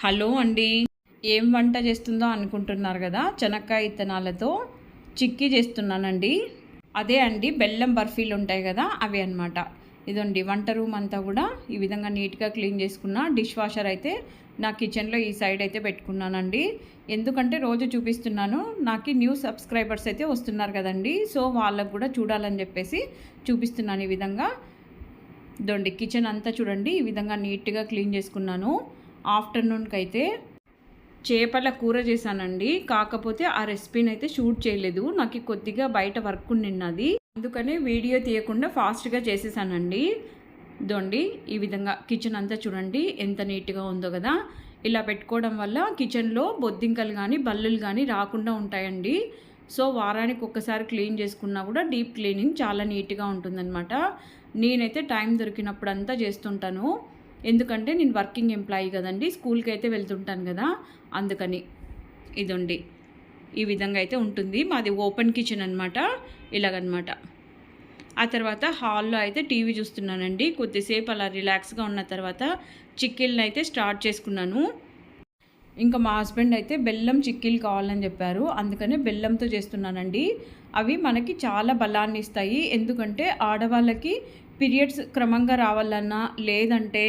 Hello అండి. ఏం వంట చేస్తుందో అనుకుంటున్నారు కదా? చెనక్కాయ ఇత్తనాలతో చిక్కీ చేస్తున్నానండి. అదే అండి బెల్లం బర్ఫీలు ఉంటాయి కదా అవి అన్నమాట. ఇదండి వంట రూమ్ అంతా కూడా ఈ విధంగా నీట్గా క్లీన్ చేసుకున్న. డిష్ వాషర్ అయితే నా కిచెన్లో ఈ సైడ్ అయితే పెట్టుకున్నానండి. ఎందుకంటే రోజు చూపిస్తున్నాను నాకు న్యూ సబ్స్క్రైబర్స్ అయితే వస్తున్నారు కదండి. సో వాళ్ళకు కూడా చూడాలని చెప్పేసి చూపిస్తున్నాను ఈ విధంగా. ఇదండి కిచెన్ అంతా చూడండి ఈ విధంగా నీట్గా క్లీన్ చేసుకున్నాను. ఆఫ్టర్నూన్కి అయితే చేపల కూర చేశానండి. కాకపోతే ఆ రెసిపీని అయితే షూట్ చేయలేదు. నాకు కొద్దిగా బయట వర్క్ నిన్నది అందుకనే వీడియో తీయకుండా ఫాస్ట్గా చేసేసానండి. దొండి ఈ విధంగా కిచెన్ అంతా చూడండి. ఎంత నీట్గా ఉందో కదా. ఇలా పెట్టుకోవడం వల్ల కిచెన్లో బొద్దింకలు కానీ బల్లులు కానీ రాకుండా ఉంటాయండి. సో వారానికి ఒక్కసారి క్లీన్ చేసుకున్నా కూడా డీప్ క్లీనింగ్ చాలా నీట్గా ఉంటుందన్నమాట. నేనైతే టైం దొరికినప్పుడు అంతా చేస్తుంటాను. ఎందుకంటే నేను వర్కింగ్ ఎంప్లాయీ కదండి స్కూల్కి అయితే వెళ్తుంటాను కదా అందుకని ఇదండి. ఈ విధంగా అయితే ఉంటుంది. మాది ఓపెన్ కిచెన్ అనమాట ఇలాగనమాట. ఆ తర్వాత హాల్లో అయితే టీవీ చూస్తున్నానండి. కొద్దిసేపు అలా రిలాక్స్గా ఉన్న తర్వాత చిక్కిల్ని అయితే స్టార్ట్ చేసుకున్నాను. ఇంకా మా హస్బెండ్ అయితే బెల్లం చిక్కీలు కావాలని చెప్పారు. అందుకనే బెల్లంతో చేస్తున్నానండి. అవి మనకి చాలా బలాన్ని ఇస్తాయి ఎందుకంటే ఆడవాళ్ళకి పీరియడ్స్ క్రమంగా రావాలన్నా లేదంటే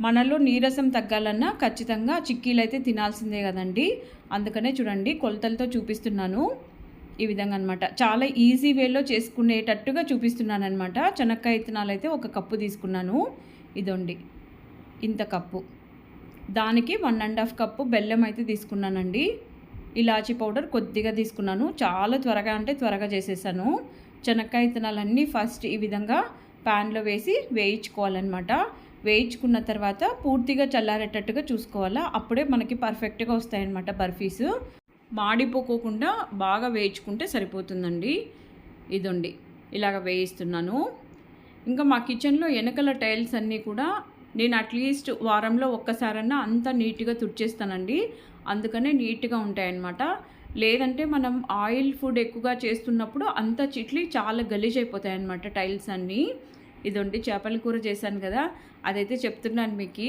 మనలో నీరసం తగ్గాలన్నా ఖచ్చితంగా చిక్కీలు అయితే తినాల్సిందే కదండి. అందుకనే చూడండి కొలతలతో చూపిస్తున్నాను. ఈ విధంగా అనమాట చాలా ఈజీ వేలో చేసుకునేటట్టుగా చూపిస్తున్నాను అనమాట చెనక్కాయ ఇత్తనాలు అయితే ఒక కప్పు తీసుకున్నాను. ఇదండి. ఇంత కప్పు. దానికి వన్ అండ్ హాఫ్ కప్పు బెల్లం అయితే తీసుకున్నానండి. ఇలాచీ పౌడర్ కొద్దిగా తీసుకున్నాను. చాలా త్వరగా అంటే త్వరగా చేసేసాను. చెనక్కాయ ఇత్తనాలన్నీ ఫస్ట్ ఈ విధంగా ప్యాన్లో వేసి వేయించుకోవాలన్నమాట. వేయించుకున్న తర్వాత పూర్తిగా చల్లారేటట్టుగా చూసుకోవాలా? అప్పుడే మనకి పర్ఫెక్ట్గా వస్తాయన్నమాట బర్ఫీస్. మాడిపోకోకుండా బాగా వేయించుకుంటే సరిపోతుందండి. ఇదండి. ఇలాగ వేయిస్తున్నాను. ఇంకా మా కిచెన్లో వెనకల టైల్స్ అన్నీ కూడా నేను అట్లీస్ట్ వారంలో ఒక్కసారన్నా అంత నీట్గా తుడిచేస్తానండి. అందుకనే నీట్గా ఉంటాయన్నమాట. లేదంటే మనం ఆయిల్ ఫుడ్ ఎక్కువగా చేస్తున్నప్పుడు అంత చిట్లి చాలా గలీజ్ అయిపోతాయి అన్నమాట టైల్స్ అన్నీ. ఇదండి చేపల కూర చేశాను కదా అదైతే చెప్తున్నాను మీకు.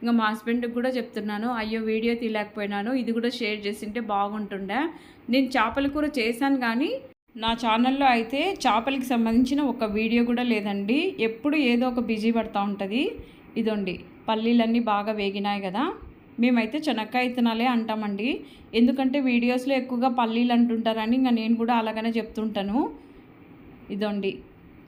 ఇంకా మా హస్బెండ్కి కూడా చెప్తున్నాను అయ్యో వీడియో తీయలేకపోయినాను ఇది కూడా షేర్ చేసింటే బాగుంటుండే. నేను చేపల కూర చేశాను కానీ నా ఛానల్లో అయితే చేపలకి సంబంధించిన ఒక వీడియో కూడా లేదండి. ఎప్పుడు ఏదో ఒక బిజీ పడుతూ ఉంటుంది. ఇదండి పల్లీలన్నీ బాగా వేగినాయి కదా. మేమైతే చెనక్కాయ ఇత్తనాలే అంటామండి. ఎందుకంటే వీడియోస్లో ఎక్కువగా పల్లీలు అంటుంటారని ఇంకా నేను కూడా అలాగనే చెప్తుంటాను. ఇదండి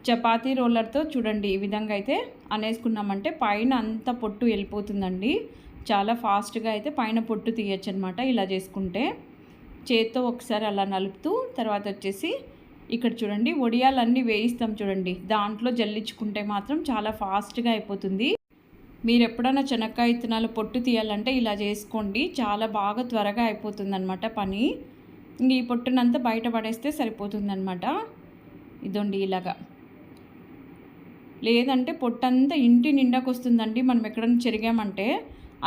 చపాతీ రోలర్తో చూడండి ఈ విధంగా అయితే అనేసుకున్నామంటే పైన అంత పొట్టు వెళ్ళిపోతుందండి. చాలా ఫాస్ట్గా అయితే పైన పొట్టు తీయచ్చు అనమాట ఇలా చేసుకుంటే. చేత్తో ఒకసారి అలా నలుపుతూ తర్వాత వచ్చేసి ఇక్కడ చూడండి వడియాలన్నీ వేయిస్తాం చూడండి. దాంట్లో జల్లించుకుంటే మాత్రం చాలా ఫాస్ట్గా అయిపోతుంది. మీరు ఎప్పుడైనా చెనక్కాయ ఇత్తనాలు పొట్టు తీయాలంటే ఇలా చేసుకోండి. చాలా బాగా త్వరగా అయిపోతుంది అనమాట పని. ఇంక ఈ పొట్టునంతా బయట పడేస్తే సరిపోతుందన్నమాట ఇదండి ఇలాగా. లేదంటే పొట్టంతా ఇంటి నిండాకు వస్తుందండి మనం ఎక్కడైనా చెరిగామంటే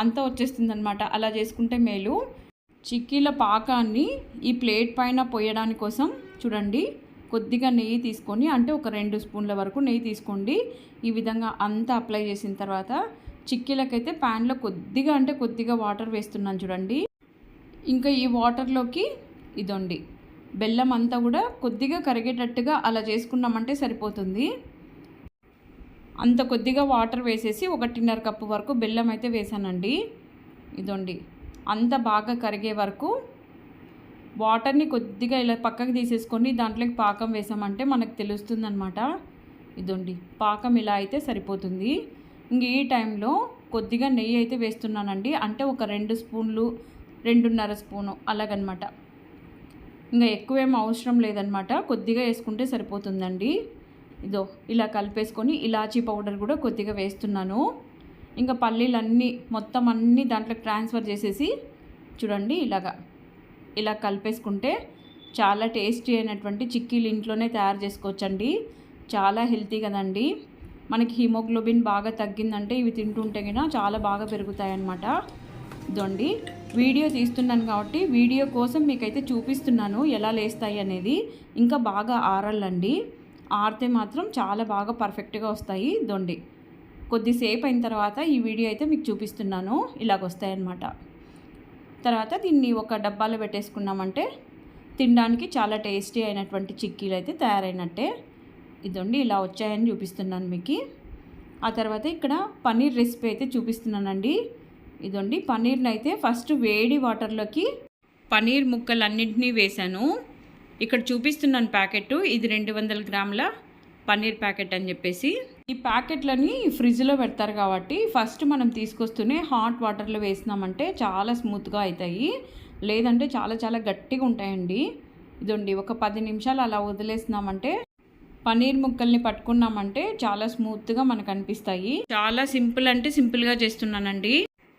అంతా వచ్చేస్తుందనమాట అలా చేసుకుంటే మేలు. చిక్కీల పాకాన్ని ఈ ప్లేట్ పైన పోయడానికి కోసం చూడండి. కొద్దిగా నెయ్యి తీసుకొని అంటే ఒక రెండు స్పూన్ల వరకు నెయ్యి తీసుకోండి. ఈ విధంగా అంతా అప్లై చేసిన తర్వాత చిక్కీలకైతే ప్యాన్లో కొద్దిగా అంటే కొద్దిగా వాటర్ వేస్తున్నాను చూడండి. ఇంకా ఈ వాటర్లోకి ఇదండి. బెల్లం అంతా కూడా కొద్దిగా కరిగేటట్టుగా అలా చేసుకున్నామంటే సరిపోతుంది. అంత కొద్దిగా వాటర్ వేసేసి ఒకటిన్నర కప్పు వరకు బెల్లం అయితే వేసానండి. ఇదండి. అంత బాగా కరిగే వరకు వాటర్ని కొద్దిగా ఇలా పక్కకు తీసేసుకొని దాంట్లోకి పాకం వేసామంటే మనకు తెలుస్తుందనమాట ఇదండి. పాకం ఇలా అయితే సరిపోతుంది. ఇంక ఈ టైంలో కొద్దిగా నెయ్యి అయితే వేస్తున్నానండి. అంటే ఒక రెండు స్పూన్లు రెండున్నర స్పూను అలాగనమాట. ఇంకా ఎక్కువేం అవసరం లేదనమాట కొద్దిగా వేసుకుంటే సరిపోతుందండి. ఇదో ఇలా కలిపేసుకొని ఇలాచీ పౌడర్ కూడా కొద్దిగా వేస్తున్నాను. ఇంకా పల్లీలన్నీ మొత్తం అన్నీ దాంట్లో ట్రాన్స్ఫర్ చేసేసి చూడండి ఇలాగా ఇలా కలిపేసుకుంటే చాలా టేస్టీ అయినటువంటి చిక్కీలు ఇంట్లోనే తయారు చేసుకోవచ్చండి. చాలా హెల్తీ కదండి. మనకి హిమోగ్లోబిన్ బాగా తగ్గిందంటే ఇవి తింటుంటే కన్నా చాలా బాగా పెరుగుతాయన్నమాట. ఇదండి వీడియో తీస్తున్నాను కాబట్టి వీడియో కోసం మీకైతే చూపిస్తున్నాను ఎలా లేస్తాయి అనేది. ఇంకా బాగా ఆరాలండి. ఆరితే మాత్రం చాలా బాగా పర్ఫెక్ట్గా వస్తాయి దొండి. కొద్దిసేపు అయిన తర్వాత ఈ వీడియో అయితే మీకు చూపిస్తున్నాను. ఇలాగొస్తాయన్నమాట. తర్వాత దీన్ని ఒక డబ్బాలో పెట్టేసుకున్నామంటే తినడానికి చాలా టేస్టీ అయినటువంటి చిక్కీలు అయితే తయారైనట్టే. ఇదండి ఇలా వచ్చాయని చూపిస్తున్నాను మీకు. ఆ తర్వాత ఇక్కడ పన్నీర్ రెసిపీ అయితే చూపిస్తున్నానండి. ఇదండి పన్నీర్ని అయితే ఫస్ట్ వేడి వాటర్లోకి పన్నీర్ ముక్కలన్నింటినీ వేశాను. ఇక్కడ చూపిస్తున్నాను ప్యాకెట్ ఇది రెండు వందల గ్రాముల పన్నీర్ ప్యాకెట్ అని చెప్పేసి. ఈ ప్యాకెట్లని ఫ్రిడ్జ్లో పెడతారు కాబట్టి ఫస్ట్ మనం తీసుకొస్తూనే హాట్ వాటర్లో వేసినామంటే చాలా స్మూత్గా అవుతాయి లేదంటే చాలా చాలా గట్టిగా ఉంటాయండి. ఇదండి ఒక పది నిమిషాలు అలా వదిలేసినామంటే పన్నీర్ ముక్కల్ని పట్టుకున్నామంటే చాలా స్మూత్గా మనకు అనిపిస్తాయి. చాలా సింపుల్ అంటే సింపుల్గా చేస్తున్నానండి.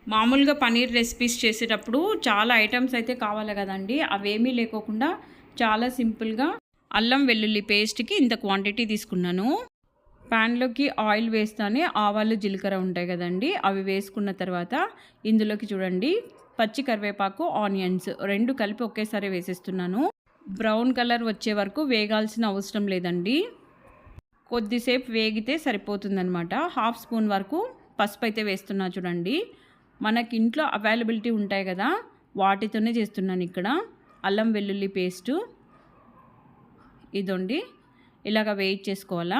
మామూలుగా పన్నీర్ రెసిపీస్ చేసేటప్పుడు చాలా ఐటమ్స్ అయితే కావాలి కదండి. అవేమీ లేకోకుండా చాలా సింపుల్గా అల్లం వెల్లుల్లి పేస్ట్కి ఇంత క్వాంటిటీ తీసుకున్నాను. ప్యాన్లోకి ఆయిల్ వేస్తానే ఆవాలు జీలకర్ర ఉంటాయి కదండి అవి వేసుకున్న తర్వాత ఇందులోకి చూడండి పచ్చి కరివేపాకు ఆనియన్స్ రెండు కలిపి ఒకేసారి వేసేస్తున్నాను. బ్రౌన్ కలర్ వచ్చే వరకు వేగాల్సిన అవసరం లేదండి. కొద్దిసేపు వేగితే సరిపోతుందనమాట హాఫ్ స్పూన్ వరకు పసుపు అయితే వేస్తున్నా చూడండి. మనకి ఇంట్లో అవైలబిలిటీ ఉంటాయి కదా వాటితోనే చేస్తున్నాను ఇక్కడ. అల్లం వెల్లుల్లి పేస్టు ఇదండి. ఇలాగ వేయి చేసుకోవాలా.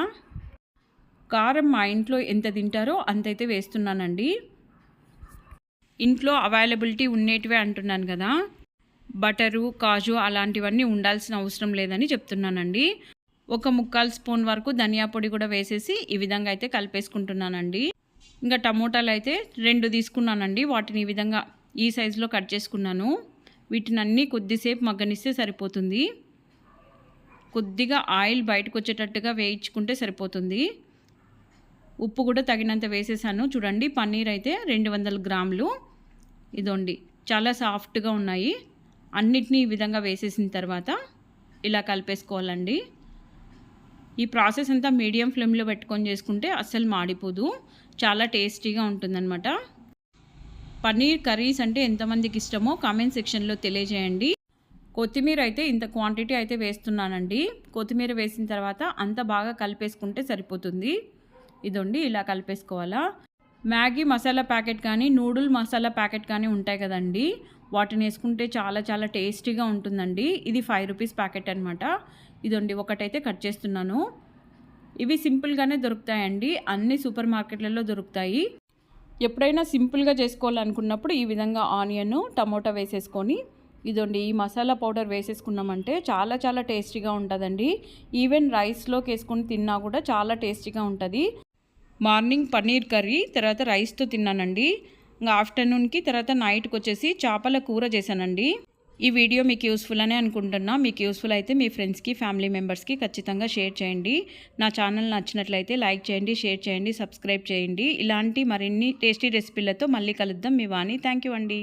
కారం మా ఇంట్లో ఎంత తింటారో అంతైతే వేస్తున్నానండి. ఇంట్లో అవైలబిలిటీ ఉండేటివే అంటున్నాను కదా. బటరు కాజు అలాంటివన్నీ ఉండాల్సిన అవసరం లేదని చెప్తున్నానండి. ఒక ముక్కాలు స్పూన్ వరకు ధనియా పొడి కూడా వేసేసి ఈ విధంగా అయితే కలిపేసుకుంటున్నానండి. ఇంకా టమోటాలు అయితే రెండు తీసుకున్నానండి. వాటిని ఈ విధంగా ఈ సైజులో కట్ చేసుకున్నాను. వీటినన్నీ కొద్దిసేపు మగ్గనిస్తే సరిపోతుంది. కొద్దిగా ఆయిల్ బయటకు వచ్చేటట్టుగా వేయించుకుంటే సరిపోతుంది. ఉప్పు కూడా తగినంత వేసేసాను. చూడండి పన్నీర్ అయితే రెండు వందల గ్రాములు. ఇదోండి చాలా సాఫ్ట్గా ఉన్నాయి. అన్నిటినీ ఈ విధంగా వేసేసిన తర్వాత ఇలా కలిపేసుకోవాలండి. ఈ ప్రాసెస్ అంతా మీడియం ఫ్లేమ్లో పెట్టుకొని చేసుకుంటే అస్సలు మాడిపోదు. చాలా టేస్టీగా ఉంటుందన్నమాట. పన్నీర్ కర్రీస్ అంటే ఎంతమందికి ఇష్టమో కామెంట్ సెక్షన్లో తెలియజేయండి. కొత్తిమీర అయితే ఇంత క్వాంటిటీ అయితే వేస్తున్నానండి. కొత్తిమీర వేసిన తర్వాత అంత బాగా కలిపేసుకుంటే సరిపోతుంది. ఇదండి ఇలా కలిపేసుకోవాలా. మ్యాగీ మసాలా ప్యాకెట్ కానీ నూడిల్ మసాలా ప్యాకెట్ కానీ ఉంటాయి కదండి. వాటిని వేసుకుంటే చాలా చాలా టేస్టీగా ఉంటుందండి. ఇది ఫైవ్ రూపీస్ ప్యాకెట్ అనమాట ఇదండి ఒకటైతే కట్ చేస్తున్నాను. ఇవి సింపుల్గానే దొరుకుతాయండి. అన్ని సూపర్ మార్కెట్లలో దొరుకుతాయి. ఎప్పుడైనా సింపుల్గా చేసుకోవాలనుకున్నప్పుడు ఈ విధంగా ఆనియన్ టమోటా వేసేసుకొని ఇదండి ఈ మసాలా పౌడర్ వేసేసుకున్నామంటే చాలా చాలా టేస్టీగా ఉంటుందండి. ఈవెన్ రైస్లోకి వేసుకొని తిన్నా కూడా చాలా టేస్టీగా ఉంటుంది. మార్నింగ్ పన్నీర్ కర్రీ తర్వాత రైస్తో తిన్నానండి. ఇంకా ఆఫ్టర్నూన్కి తర్వాత నైట్కి వచ్చేసి చేపల కూర చేశానండి. ఈ వీడియో మీకు యూస్ఫుల్ అనే అనుకుంటున్నా. మీకు యూస్ఫుల్ అయితే మీ ఫ్రెండ్స్కి ఫ్యామిలీ మెంబర్స్కి ఖచ్చితంగా షేర్ చేయండి. నా ఛానల్ నచ్చినట్లయితే లైక్ చేయండి షేర్ చేయండి సబ్స్క్రైబ్ చేయండి. ఇలాంటి మరిన్ని టేస్టీ రెసిపీలతో మళ్ళీ కలుద్దాం మీ వాణి. థ్యాంక్ యూ అండి.